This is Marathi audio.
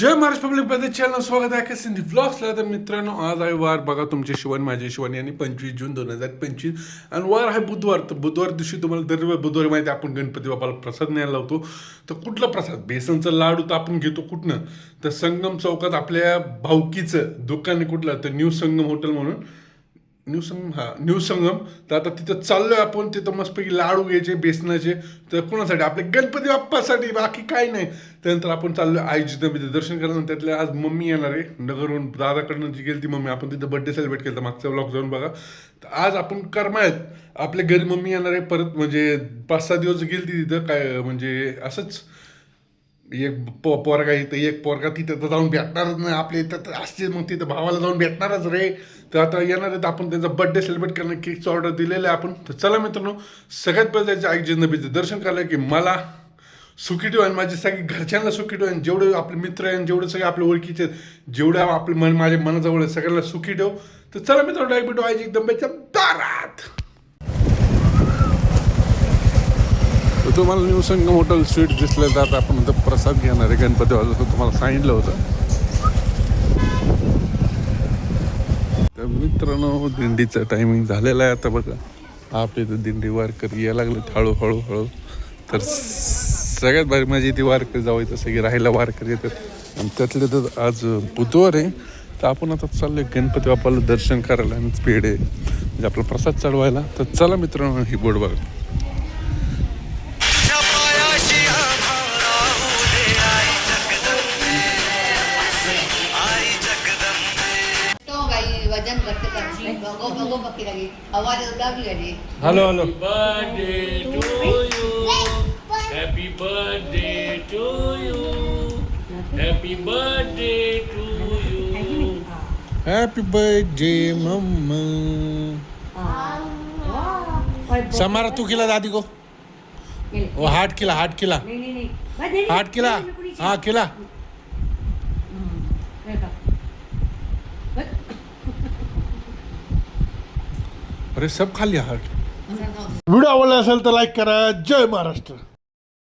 महाराष्ट्र पब्लिक चॅनल स्वागत आहे. का सिंधी ब्लॉग्सला तर मित्रांनो आज आहे वार. बघा तुमचे शिवण माझे शिवण यांनी पंचवीस जून दोन हजार पंचवीस. आणि वार आहे बुधवार. तर बुधवार दिवशी तुम्हाला दर बुधवारी माहिती आपण गणपती बाबाला प्रसाद न्यायला लावतो. तर कुठला प्रसाद? बेसनचा लाडू तर आपण घेतो कुठनं? तर संगम चौकात आपल्या भाऊकीचं दुकान आहे कुठलं? तर न्यू संगम हॉटेल म्हणून. न्यू हा न्यूसंगम. तर आता तिथं चाललोय आपण तिथं मस्तपैकी लाडू घ्यायचे बेसनाचे. तर कोणासाठी? आपले गणपती बाप्पासाठी बाकी काही नाही. त्यानंतर आपण चाललोय आई जिथं दर्शन करायला त्यातल्या आज मम्मी येणार आहे. नगरहून दादाकडनं जी गेली ती मम्मी. आपण तिथं बर्थडे सेलिब्रेट केलं मागचा ब्लॉग जाऊन बघा. तर आज आपण करमाळ्यात आपल्या घरी मम्मी येणार आहे. परत म्हणजे पाच सहा दिवस गेली ती तिथं. काय म्हणजे असंच. एक प पोरगा इथं एक पोरगा तिथं तर जाऊन भेटणारच नाही. आपल्या इथं तर असते मग तिथं भावाला जाऊन भेटणारच रे. तर आता येणार आहेत आपण त्यांचा बर्थडे सेलिब्रेट करणं केकचं ऑर्डर दिलेलं आहे आपण. तर चला मित्रांनो सगळ्यात पहिले त्याच्या आई नबीचं दर्शन करायला की मला सुखी ठेव आणि माझे सगळे घरच्यांना सुखी ठेव आणि जेवढे आपले मित्र आहे आणि जेवढे सगळे आपले ओळखीचे आहेत, जेवढे आपले मन माझ्या मनाजवळ आहे सगळ्यांना सुखी ठेव. तर चला मित्रांनो डायबिटो भेटू. आईची एकदम दारात तर तुम्हाला न्यू संगम हॉटेल स्वीट दिसलं तर आपण तर प्रसाद घेणार आहे. गणपती वाजता तुम्हाला सांगितलं होतं. तर मित्रांनो दिंडीचं टायमिंग झालेला आहे आता बघा. आपल्या तर दिंडी वारकरी यायला लागले हळूहळू हळू. तर सगळ्यात भारी म्हणजे माझी ती वारकरी जाऊ तसं की राहायला वारकरी येतात. आणि त्यातले तर आज बुधवार आहे. तर आपण आता चाललोय गणपती बाप्पाला दर्शन करायला आणि पेढे म्हणजे आपला प्रसाद चढवायला. तर चला मित्रांनो ही बोर्ड बघा. Hello hello birthday to you happy birthday to you happy birthday to you happy birthday mamma समारा तू किला दादी को वो हार्ट किला हार्ट किला नहीं हार्ट किला हाँ किला अरे सब खाली हाट व्हिडिओ आवडला असेल तर लाईक करा. जय महाराष्ट्र.